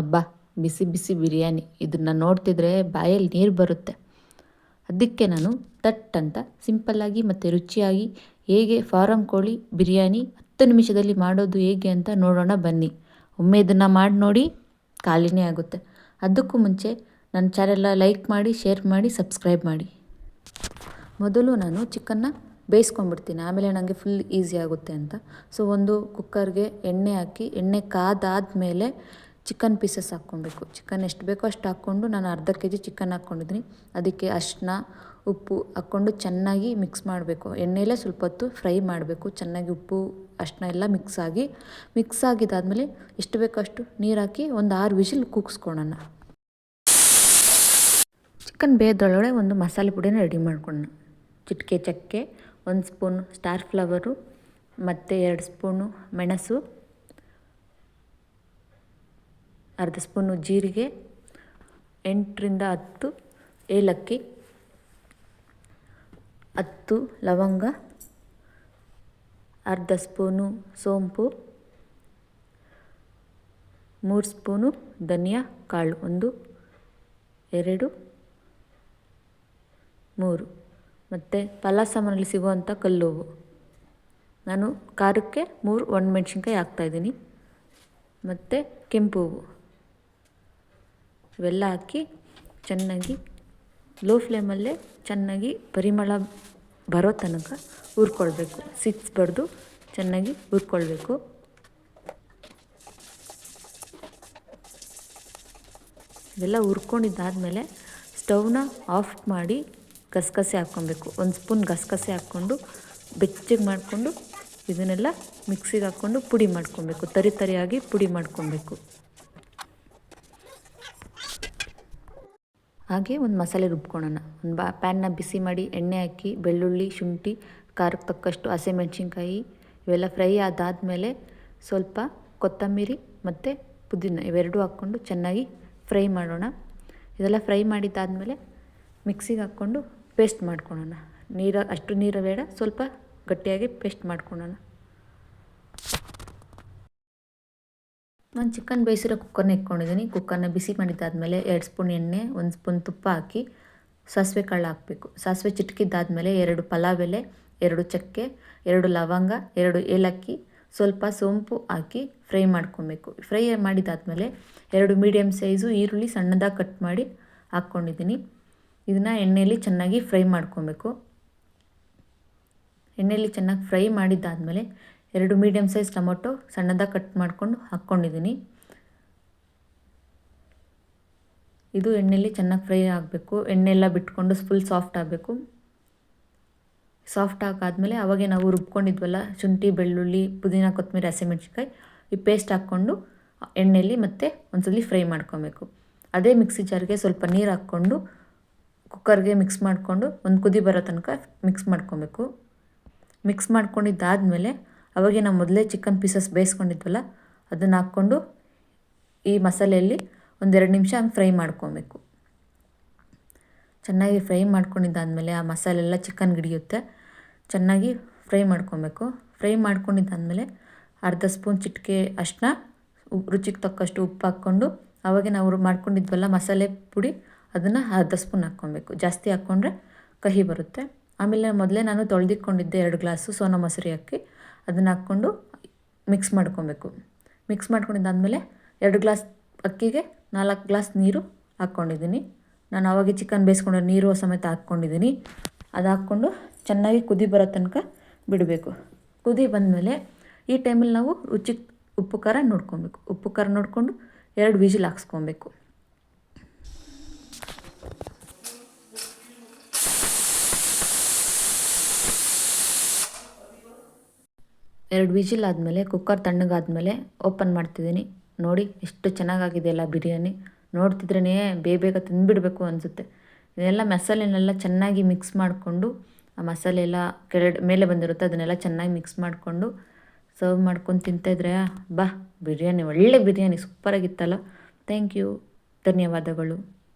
ಅಬ್ಬಾ, ಬಿಸಿ ಬಿಸಿ ಬಿರಿಯಾನಿ. ಇದನ್ನು ನೋಡ್ತಿದ್ರೆ ಬಾಯಲ್ಲಿ ನೀರು ಬರುತ್ತೆ. ಅದಕ್ಕೆ ನಾನು ತಟ್ ಅಂತ ಸಿಂಪಲ್ಲಾಗಿ ಮತ್ತು ರುಚಿಯಾಗಿ ಹೇಗೆ ಫಾರಮ್ ಕೋಳಿ ಬಿರಿಯಾನಿ ಹತ್ತು ನಿಮಿಷದಲ್ಲಿ ಮಾಡೋದು ಹೇಗೆ ಅಂತ ನೋಡೋಣ ಬನ್ನಿ. ಒಮ್ಮೆ ಇದನ್ನು ಮಾಡಿ ನೋಡಿ ಖಾಲಿನೇ ಆಗುತ್ತೆ. ಅದಕ್ಕೂ ಮುಂಚೆ ನನ್ನ ಚಾನೆಲ್ನ ಲೈಕ್ ಮಾಡಿ ಶೇರ್ ಮಾಡಿ ಸಬ್ಸ್ಕ್ರೈಬ್ ಮಾಡಿ. ಮೊದಲು ನಾನು ಚಿಕನ್ನ ಬೇಯಿಸ್ಕೊಂಡ್ಬಿಡ್ತೀನಿ. ಆಮೇಲೆ ನನಗೆ ಫುಲ್ ಈಸಿ ಆಗುತ್ತೆ ಅಂತ. ಸೊ ಒಂದು ಕುಕ್ಕರ್ಗೆ ಎಣ್ಣೆ ಹಾಕಿ, ಎಣ್ಣೆ ಕಾದಾದಮೇಲೆ ಚಿಕನ್ ಪೀಸಸ್ ಹಾಕ್ಕೊಬೇಕು. ಚಿಕನ್ ಎಷ್ಟು ಬೇಕೋ ಅಷ್ಟು ಹಾಕ್ಕೊಂಡು ನಾನು ಅರ್ಧ ಕೆ ಜಿ ಚಿಕನ್ ಹಾಕ್ಕೊಂಡಿದ್ದೀನಿ. ಅದಕ್ಕೆ ಅರಿಶಿನ, ಉಪ್ಪು ಹಾಕ್ಕೊಂಡು ಚೆನ್ನಾಗಿ ಮಿಕ್ಸ್ ಮಾಡಬೇಕು. ಎಣ್ಣೆಯಲ್ಲೇ ಸ್ವಲ್ಪ ಹೊತ್ತು ಫ್ರೈ ಮಾಡಬೇಕು. ಚೆನ್ನಾಗಿ ಉಪ್ಪು ಅಷ್ಟನ್ನ ಎಲ್ಲ ಮಿಕ್ಸ್ ಆಗಿ, ಮಿಕ್ಸ್ ಆಗಿದ್ದಾದಮೇಲೆ ಎಷ್ಟು ಬೇಕೋ ಅಷ್ಟು ನೀರು ಹಾಕಿ ಒಂದು ಆರು ವಿಷಲ್ ಕೂಗಿಸ್ಕೊಳ್ಳೋಣ ಚಿಕನ್ ಬೇಯ್ದೊಳಗಡೆ ಒಂದು ಮಸಾಲೆ ಪುಡಿನ ರೆಡಿ ಮಾಡ್ಕೊಳ್ಳೋಣ ಚಿಟಿಕೆ, ಚಕ್ಕೆ, ಒಂದು ಸ್ಪೂನು ಸ್ಟಾರ್ ಫ್ಲವರು, ಮತ್ತು ಎರಡು ಸ್ಪೂನು ಮೆಣಸು ಅರ್ಧ ಸ್ಪೂನು ಜೀರಿಗೆ, ಎಂಟರಿಂದ ಹತ್ತು ಏಲಕ್ಕಿ, ಹತ್ತು ಲವಂಗ, ಅರ್ಧ ಸ್ಪೂನು ಸೋಂಪು, ಮೂರು ಸ್ಪೂನು ಧನಿಯಾ ಕಾಳು, ಒಂದು, ಎರಡು, ಮೂರು. ಮತ್ತು ಪಲಾವ್ ಸಾಮಾನಲ್ಲಿ ಸಿಗುವಂಥ ಕಲ್ಲುವು. ನಾನು ಖಾರಕ್ಕೆ ಮೂರು ಒಣಮೆಣ್ಸಿನ್ಕಾಯಿ ಹಾಕ್ತಾಯಿದ್ದೀನಿ ಮತ್ತು ಕೆಂಪು ಹೂವು ಇವೆಲ್ಲ ಹಾಕಿ ಚೆನ್ನಾಗಿ ಲೋ ಫ್ಲೇಮಲ್ಲೇ ಚೆನ್ನಾಗಿ ಪರಿಮಳ ಬರೋ ತನಕ ಹುರ್ಕೊಳ್ಬೇಕು. ಸಿಕ್ಸ್ಬಾರ್ದು ಚೆನ್ನಾಗಿ ಹುರ್ಕೊಳ್ಬೇಕು. ಇವೆಲ್ಲ ಹುರ್ಕೊಂಡಿದ್ದಾದಮೇಲೆ ಸ್ಟವ್ನ ಆಫ್ ಮಾಡಿ ಗಸಗಸೆ ಹಾಕ್ಕೊಬೇಕು ಒಂದು ಸ್ಪೂನ್ ಗಸಗಸೆ ಹಾಕ್ಕೊಂಡು ಬೆಚ್ಚಗೆ ಮಾಡಿಕೊಂಡು ಇದನ್ನೆಲ್ಲ ಮಿಕ್ಸಿಗೆ ಹಾಕ್ಕೊಂಡು ಪುಡಿ ಮಾಡ್ಕೊಬೇಕು ತರಿ ತರಿಯಾಗಿ ಪುಡಿ ಮಾಡ್ಕೊಬೇಕು ಹಾಗೆ ಒಂದು ಮಸಾಲೆ ರುಬ್ಕೊಳ್ಳೋಣ ಒಂದು ಬಾ ಪ್ಯಾನ್ನ ಬಿಸಿ ಮಾಡಿ ಎಣ್ಣೆ ಹಾಕಿ, ಬೆಳ್ಳುಳ್ಳಿ, ಶುಂಠಿ ಖಾರಕ್ಕೆ ತಕ್ಕಷ್ಟು ಹಸಿಮೆಣ್ಸಿನ್ಕಾಯಿ ಇವೆಲ್ಲ ಫ್ರೈ ಅದಾದಮೇಲೆ ಸ್ವಲ್ಪ ಕೊತ್ತಂಬರಿ ಮತ್ತು ಪುದೀನ ಇವೆರಡೂ ಹಾಕ್ಕೊಂಡು ಚೆನ್ನಾಗಿ ಫ್ರೈ ಮಾಡೋಣ. ಇದೆಲ್ಲ ಫ್ರೈ ಮಾಡಿದ್ದಾದಮೇಲೆ ಮಿಕ್ಸಿಗೆ ಹಾಕ್ಕೊಂಡು ಪೇಸ್ಟ್ ಮಾಡ್ಕೊಳ್ಳೋಣ ನೀರು, ಅಷ್ಟು ನೀರು ಬೇಡ, ಸ್ವಲ್ಪ ಗಟ್ಟಿಯಾಗಿ ಪೇಸ್ಟ್ ಮಾಡ್ಕೊಳ್ಳೋಣ ನಾನು ಚಿಕನ್ ಬೇಯಿಸಿರೋ ಕುಕ್ಕರ್ನ ಇಟ್ಕೊಂಡಿದ್ದೀನಿ ಕುಕ್ಕರ್ನ ಬಿಸಿ ಮಾಡಿದ್ದಾದಮೇಲೆ ಎರಡು ಸ್ಪೂನ್ ಎಣ್ಣೆ, ಒಂದು ಸ್ಪೂನ್ ತುಪ್ಪ ಹಾಕಿ ಸಾಸಿವೆ ಕಾಳು ಹಾಕಬೇಕು. ಸಾಸಿವೆ ಚಿಟಕಿದ್ದಾದಮೇಲೆ ಎರಡು ಪಲಾವ್ ಎಲೆ, ಎರಡು ಚಕ್ಕೆ, ಎರಡು ಲವಂಗ, ಎರಡು ಏಲಕ್ಕಿ, ಸ್ವಲ್ಪ ಸೋಂಪು ಹಾಕಿ ಫ್ರೈ ಮಾಡ್ಕೊಬೇಕು. ಫ್ರೈ ಮಾಡಿದಾದಮೇಲೆ ಎರಡು ಮೀಡಿಯಮ್ ಸೈಜು ಈರುಳ್ಳಿ ಸಣ್ಣದಾಗಿ ಕಟ್ ಮಾಡಿ ಹಾಕ್ಕೊಂಡಿದ್ದೀನಿ ಇದನ್ನು ಎಣ್ಣೆಯಲ್ಲಿ ಚೆನ್ನಾಗಿ ಫ್ರೈ ಮಾಡ್ಕೊಬೇಕು. ಎಣ್ಣೆಯಲ್ಲಿ ಚೆನ್ನಾಗಿ ಫ್ರೈ ಮಾಡಿದ್ದಾದಮೇಲೆ ಎರಡು ಮೀಡಿಯಮ್ ಸೈಜ್ ಟೊಮೊಟೊ ಸಣ್ಣದಾಗಿ ಕಟ್ ಮಾಡಿಕೊಂಡು ಹಾಕ್ಕೊಂಡಿದ್ದೀನಿ ಇದು ಎಣ್ಣೆಯಲ್ಲಿ ಚೆನ್ನಾಗಿ ಫ್ರೈ ಆಗಬೇಕು. ಎಣ್ಣೆ ಎಲ್ಲ ಬಿಟ್ಕೊಂಡು ಫುಲ್ ಸಾಫ್ಟ್ ಆಗಬೇಕು. ಸಾಫ್ಟ್ ಆಗಾದಮೇಲೆ ಅವಾಗೆ ನಾವು ರುಬ್ಕೊಂಡಿದ್ವಲ್ಲ ಶುಂಠಿ, ಬೆಳ್ಳುಳ್ಳಿ, ಪುದೀನ, ಕೊತ್ತಂಬರಿ, ಹಸಿಮೆಣ್ಸಿನ್ಕಾಯಿ ಈ ಪೇಸ್ಟ್ ಹಾಕ್ಕೊಂಡು ಎಣ್ಣೆಯಲ್ಲಿ ಮತ್ತೆ ಒಂದ್ಸಲಿ ಫ್ರೈ ಮಾಡ್ಕೊಬೇಕು. ಅದೇ ಮಿಕ್ಸಿ ಜಾರ್ಗೆ ಸ್ವಲ್ಪ ನೀರು ಹಾಕ್ಕೊಂಡು ಕುಕ್ಕರ್ಗೆ ಮಿಕ್ಸ್ ಮಾಡಿಕೊಂಡು ಒಂದು ಕುದಿ ಬರೋ ತನಕ ಮಿಕ್ಸ್ ಮಾಡ್ಕೊಬೇಕು. ಮಿಕ್ಸ್ ಮಾಡ್ಕೊಂಡಿದ್ದಾದಮೇಲೆ ಅವಾಗೆ ನಾವು ಮೊದಲೇ ಚಿಕನ್ ಪೀಸಸ್ ಬೇಯಿಸ್ಕೊಂಡಿದ್ವಲ್ಲ, ಅದನ್ನು ಹಾಕ್ಕೊಂಡು ಈ ಮಸಾಲೆಯಲ್ಲಿ ಒಂದೆರಡು ನಿಮಿಷ ಹಂಗೆ ಫ್ರೈ ಮಾಡ್ಕೊಬೇಕು. ಚೆನ್ನಾಗಿ ಫ್ರೈ ಮಾಡ್ಕೊಂಡಿದ್ದಾದಮೇಲೆ ಆ ಮಸಾಲೆ ಎಲ್ಲ ಚಿಕನ್ ಹಿಡಿಯುತ್ತೆ ಚೆನ್ನಾಗಿ ಫ್ರೈ ಮಾಡ್ಕೊಬೇಕು. ಫ್ರೈ ಮಾಡ್ಕೊಂಡಿದ್ದಾದಮೇಲೆ ಅರ್ಧ ಸ್ಪೂನ್ ಚಿಟಿಕೆ ಅಷ್ಟನ್ನ ರುಚಿಗೆ ತಕ್ಕಷ್ಟು ಉಪ್ಪು ಹಾಕ್ಕೊಂಡು, ಅವಾಗೆ ನಾವು ಮಾಡ್ಕೊಂಡಿದ್ವಲ್ಲ ಮಸಾಲೆ ಪುಡಿ, ಅದನ್ನು ಅರ್ಧ ಸ್ಪೂನ್ ಹಾಕ್ಕೊಬೇಕು. ಜಾಸ್ತಿ ಹಾಕ್ಕೊಂಡ್ರೆ ಕಹಿ ಬರುತ್ತೆ. ಆಮೇಲೆ ಮೊದಲೇ ನಾನು ತೊಳೆದಿಕ್ಕೊಂಡಿದ್ದೆ ಎರಡು ಗ್ಲಾಸು ಸೋನಾ ಮೊಸರಿ ಹಾಕಿ ಅದನ್ನು ಹಾಕ್ಕೊಂಡು ಮಿಕ್ಸ್ ಮಾಡ್ಕೊಬೇಕು. ಮಿಕ್ಸ್ ಮಾಡ್ಕೊಂಡಿದ್ದಾದಮೇಲೆ ಎರಡು ಗ್ಲಾಸ್ ಅಕ್ಕಿಗೆ ನಾಲ್ಕು ಗ್ಲಾಸ್ ನೀರು ಹಾಕ್ಕೊಂಡಿದ್ದೀನಿ. ನಾನು ಅವಾಗೆ ಚಿಕನ್ ಬೇಯಿಸ್ಕೊಂಡು ನೀರು ಸಮೇತ ಹಾಕ್ಕೊಂಡಿದ್ದೀನಿ. ಅದು ಹಾಕ್ಕೊಂಡು ಚೆನ್ನಾಗಿ ಕುದಿ ಬರೋ ತನಕ ಬಿಡಬೇಕು. ಕುದಿ ಬಂದಮೇಲೆ ಈ ಟೈಮಲ್ಲಿ ನಾವು ರುಚಿ ಉಪ್ಪು ಖಾರ ನೋಡ್ಕೊಬೇಕು. ಉಪ್ಪು ಖಾರ ನೋಡಿಕೊಂಡು ಎರಡು ವಿಜಿಲ್ ಹಾಕ್ಸ್ಕೊಬೇಕು. ಎರಡು ವಿಜಿಲ್ ಆದಮೇಲೆ, ಕುಕ್ಕರ್ ತಣ್ಣಗಾದಮೇಲೆ ಓಪನ್ ಮಾಡ್ತಿದ್ದೀನಿ. ನೋಡಿ, ಎಷ್ಟು ಚೆನ್ನಾಗಾಗಿದೆ ಎಲ್ಲ ಬಿರಿಯಾನಿ. ನೋಡ್ತಿದ್ರೇ ಬೇಗ ಬೇಗ ತಿಂದುಬಿಡಬೇಕು ಅನಿಸುತ್ತೆ. ಇದೆಲ್ಲ ಮಸಾಲೆನೆಲ್ಲ ಚೆನ್ನಾಗಿ ಮಿಕ್ಸ್ ಮಾಡಿಕೊಂಡು, ಆ ಮಸಾಲೆ ಎಲ್ಲ ಕೆಳಡ್, ಮೇಲೆ ಬಂದಿರುತ್ತೆ, ಅದನ್ನೆಲ್ಲ ಚೆನ್ನಾಗಿ ಮಿಕ್ಸ್ ಮಾಡಿಕೊಂಡು ಸರ್ವ್ ಮಾಡ್ಕೊಂಡು ತಿಂತಾಯಿದ್ರೆ ಬಾ, ಬಿರಿಯಾನಿ ಒಳ್ಳೆ ಬಿರಿಯಾನಿ, ಸೂಪರಾಗಿತ್ತಲ್ಲ. Thank you. ಧನ್ಯವಾದಗಳು.